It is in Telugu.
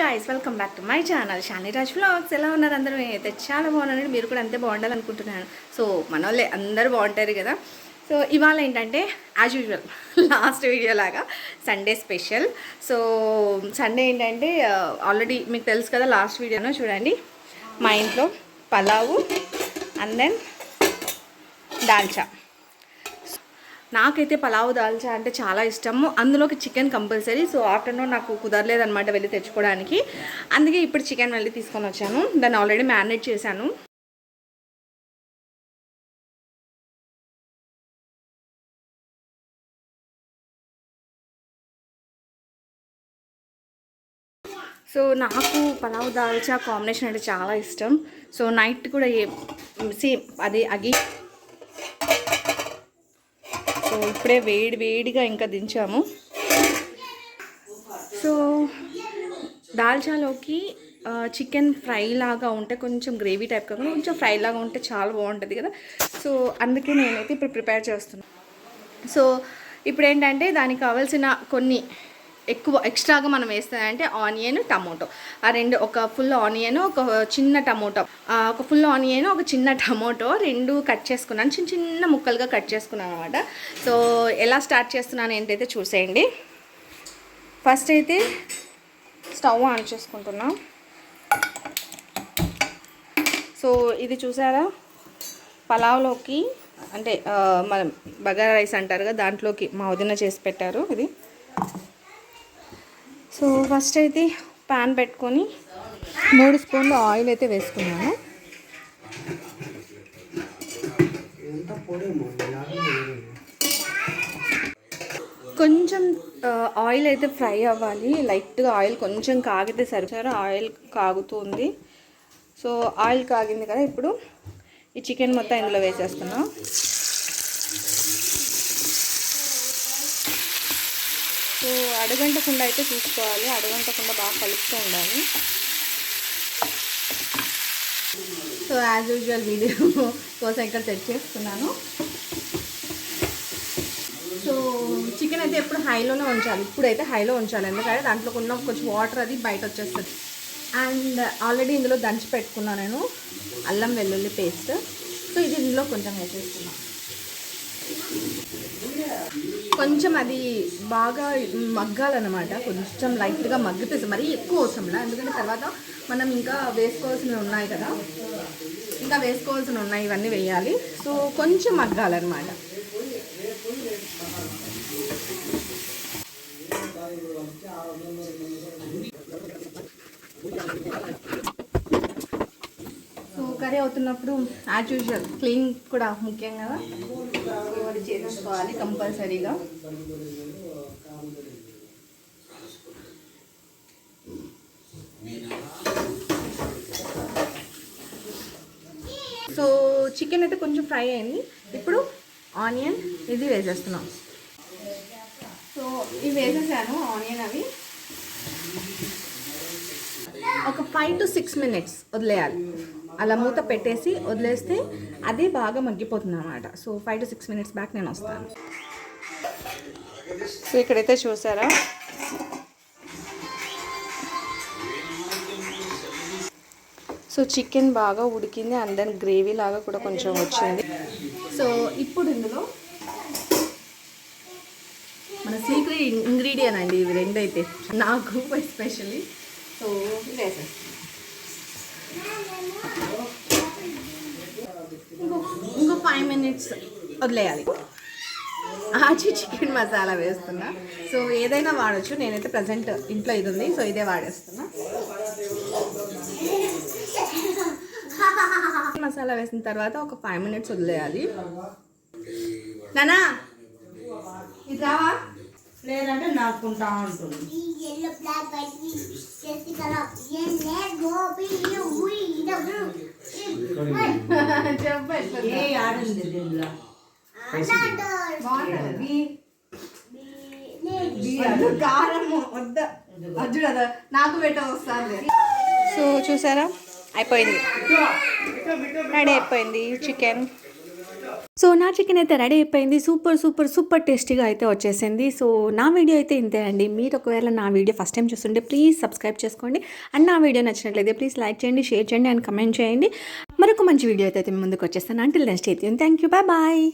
Guys welcome back to my channel Shani Raj vlogs ఎలా ఉన్నారు అందరూ? అయితే చాలా బాగున్నారండి మీరు కూడా అంతే బాగుండాలనుకుంటున్నాను. సో మన వాళ్ళే అందరూ బాగుంటారు కదా. సో ఇవాళ ఏంటంటే యాజ్ యూజువల్ లాస్ట్ వీడియో లాగా సండే స్పెషల్ సో సండే ఏంటంటే uh, ఆల్రెడీ మీకు తెలుసు కదా లాస్ట్ వీడియోనో చూడండి. మా ఇంట్లో పలావు అండ్ దెన్ దాల్చా. నాకైతే పలావ్ దాల్చా అంటే చాలా ఇష్టము. అందులోకి చికెన్ కంపల్సరీ. సో ఆఫ్టర్నూన్ నాకు కుదరలేదనమాట వెళ్ళి తెచ్చుకోవడానికి. అందుకే ఇప్పుడు చికెన్ వెళ్ళి తీసుకొని వచ్చాను. దాన్ని ఆల్రెడీ మ్యారినేట్ చేశాను. సో నాకు పలావ్ దాల్చా కాంబినేషన్ అంటే చాలా ఇష్టం. సో నైట్ కూడా ఏ సేమ్ అదే అగి ఇప్పుడే వేడి వేడిగా ఇంకా దించాము. సో దాల్చాలోకి చికెన్ ఫ్రై లాగా ఉంటే కొంచెం గ్రేవీ టైప్ కాకుండా కొంచెం ఫ్రై లాగా ఉంటే చాలా బాగుంటుంది కదా. సో అందుకే నేనైతే ఇప్పుడు ప్రిపేర్ చేస్తున్నాను సో ఇప్పుడు ఏంటంటే దానికి కావాల్సిన కొన్ని ఎక్కువ ఎక్స్ట్రాగా మనం వేస్తామంటే ఆనియన్ టమోటో. ఆ రెండు ఒక ఫుల్ ఆనియన్ ఒక చిన్న టమోటో. ఒక ఫుల్ ఆనియన్ ఒక చిన్న టమోటో రెండు కట్ చేసుకున్నాను. చిన్న చిన్న ముక్కలుగా కట్ చేసుకున్నాను అనమాట సో ఎలా స్టార్ట్ చేస్తున్నాను ఏంటైతే చూసేయండి. ఫస్ట్ అయితే స్టవ్ ఆన్ చేసుకుంటున్నాం. సో ఇది చూసారా? పలావ్లోకి అంటే మన బగారా రైస్ అంటారు కదా దాంట్లోకి మా వదిన చేసి పెట్టారు ఇది. సో ఫస్ట్ అయితే ప్యాన్ పెట్టుకొని మూడు స్పూన్లు ఆయిల్ అయితే వేసుకున్నాను. కొంచెం ఆయిల్ అయితే ఫ్రై అవ్వాలి. లైట్గా ఆయిల్ కొంచెం కాగితే సరిపోయారు ఆయిల్ కాగుతుంది. సో ఆయిల్ కాగింది కదా ఇప్పుడు ఈ చికెన్ మొత్తం ఇందులో వేసేస్తున్నాం సో అడగంటకుండా అయితే చూసుకోవాలి. అడగంటకుండా బాగా కలుపుతూ ఉండాలి. సో యాజ్ యూజువల్ వీడియో కోసం ఇక్కడ సెట్ చేస్తున్నాను. సో చికెన్ అయితే ఎప్పుడు హైలోనే ఉంచాలి. ఇప్పుడైతే హైలో ఉంచాలి. ఎందుకంటే దాంట్లో ఉన్న కొంచెం వాటర్ అది బయట వచ్చేస్తుంది. అండ్ ఆల్రెడీ ఇందులో దంచి పెట్టుకున్నాను నేను. అల్లం వెల్లుల్లి పేస్ట్ సో ఇది ఇందులో కొంచెం వేసేస్తున్నాను. కొంచెం అది బాగా మగ్గాలన్నమాట. కొంచెం లైట్గా మగ్గిపేసి మరీ ఎక్కువ అవసరంలా ఎందుకంటే తర్వాత మనం ఇంకా వేసుకోవాల్సినవి ఉన్నాయి కదా. ఇంకా వేసుకోవాల్సినవి ఉన్నాయి ఇవన్నీ వేయాలి. సో కొంచెం మగ్గాలన్నమాట. కర్రీ అవుతున్నప్పుడు యాజ్ యూజువల్ క్లీన్ కూడా ముఖ్యం కదా? అది చేసేసుకోవాలి కంపల్సరీగా. సో చికెన్ అయితే కొంచెం ఫ్రై అయింది. ఇప్పుడు ఆనియన్ ఇది వేసేస్తున్నాం. సో ఇవి వేసేసాను ఆనియన్ అవి. ఒక ఫైవ్ టు సిక్స్ మినిట్స్ వదిలేయాలి. అలా మూత పెట్టేసి వదిలేస్తే అదే బాగా మగ్గిపోతుంది అనమాట so five to six minutes back నేను వస్తాను. సో ఇక్కడైతే చూసారా? సో చికెన్ బాగా ఉడికింది. అండ్ దెన్ గ్రేవీ లాగా కూడా కొంచెం వచ్చింది. సో ఇప్పుడు ఇందులో మన సీక్రెట్ ఇంగ్రీడియంట్ అండి. ఇవి రెండైతే. నాకు ఎస్పెషల్లీ సో వేసేస్తాను ఇంకో ఇంకో ఫైవ్ మినిట్స్ వదిలేయాలి. ఆచి చికెన్ మసాలా వేస్తున్నా. సో ఏదైనా వాడచ్చు. నేనైతే ప్రజెంట్ ఇంట్లో ఇది ఉంది. సో ఇదే వాడేస్తున్నా. మసాలా వేసిన తర్వాత ఒక ఫైవ్ మినిట్స్ వదిలేయాలి. నానా ఇది రావా? లేదంటే నాకుంటా ఉంటుంది. ఏ ఆడింది దీనిలో బాగుంటుంది కారము వద్ద. వద్దు కదా నాకు పెట్ట వస్తుంది. సో చూసారా? అయిపోయింది. రెడీ అయిపోయింది చికెన్. సో నా చికెన్ అయితే రెడీ అయిపోయింది. సూపర్ సూపర్ సూపర్ టేస్టీగా అయితే వచ్చేసింది. సో నా వీడియో అయితే ఇంతే అండి. మీరు ఒకవేళ నా వీడియో ఫస్ట్ టైం చూస్తుంటే ప్లీజ్ సబ్స్క్రైబ్ చేసుకోండి. అండ్ నా వీడియో నచ్చినట్లయితే ప్లీజ్ లైక్ చేయండి షేర్ చేయండి అండ్ కమెంట్ చేయండి. మరొక మంచి వీడియో అయితే ముందుకు వచ్చేస్తాను. అంటే నెక్స్ట్ అయితే థ్యాంక్ యూ బాయ్ బాయ్